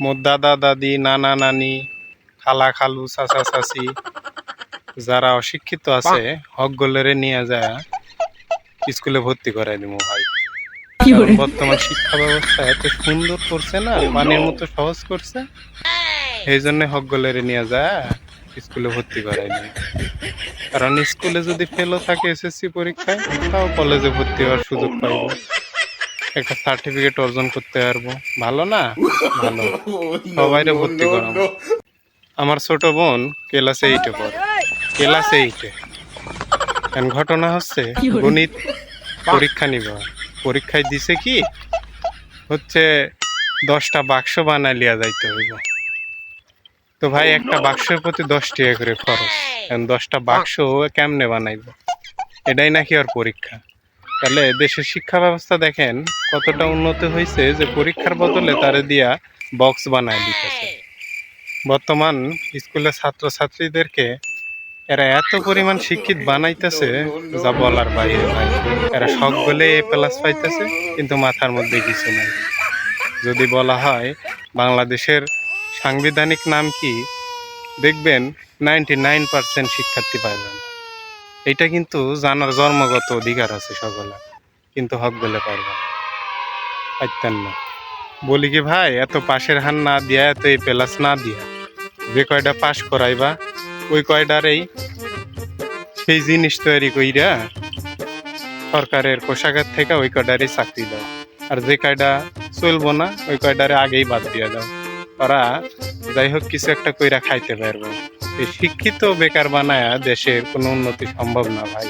মোর দাদা দাদি নানা নানি খালা খালু চাচা চাচি যারা অশিক্ষিত আছে হক হকগুলোরে নিয়ে যায় স্কুলে ভর্তি করাই দিব ভাই। বর্তমান শিক্ষা ব্যবস্থা এত সুন্দর করছে না পানির মতো সহজ করছে এই জন্য হক হকগুলোরে নিয়ে যায় স্কুলে ভর্তি করাই দিব কারণ স্কুলে যদি ফেলও থাকে এসএসসি পরীক্ষায় তাও কলেজে ভর্তি হওয়ার সুযোগ পাইব একটা সার্টিফিকেট অর্জন করতে পারব। ভালো না? ভালো। সবাইরে ভর্তি করাবো। আমার ছোট বোন ক্লাস এইটে পড়ে। ক্লাস এইটে এখন ঘটনা হচ্ছে? গণিত পরীক্ষা নিব। পরীক্ষায় দিছে কি? হচ্ছে দশটা বাক্স বানায় লিয়া যাইতে হইব। তো ভাই একটা বাক্সের প্রতি দশ টাকা করে খরচ। এখন দশটা বাক্স ও কেমনে বানাইব? এটাই নাকি আর পরীক্ষা। তাহলে দেশের শিক্ষা ব্যবস্থা দেখেন কতটা উন্নত হয়েছে যে পরীক্ষার বদলে তারে দিয়া বক্স বানায় দিতেছে। বর্তমান স্কুলের ছাত্রছাত্রীদেরকে এরা এত পরিমাণ শিক্ষিত বানাইতেছে যা বলার বাইরে ভাই এরা সব বলে এ প্লাস পাইতেছে, কিন্তু মাথার মধ্যে কিছু নাই। যদি বলা হয় বাংলাদেশের সাংবিধানিক নাম কি, দেখবেন নাইনটি নাইন পার্সেন্ট শিক্ষার্থী পাইবে না। এটা কিন্তু জানার জন্মগত অধিকার আছে সকলে। কিন্তু হক বলে পারবে পাইতেন না। বলি কি, ভাই, এত পাশের হান না দিয়া, এত এই প্লাস না দিয়া, যে কয়টা পাশ করাইবা, ওই কয়টারেই সেই জিনিস তৈরি কইরা সরকারের কোষাগার থেকে ওই কয়টারই চাকরি দাও। আর যে কয়টা চলবো না, ওই কয়টারে আগেই বাদ দিয়ে দাও। ওরা যাই হোক, কিছু একটা কইরা খাইতে পারব। শিক্ষিত বেকার বানায় দেশের কোনো উন্নতি সম্ভব না ভাই।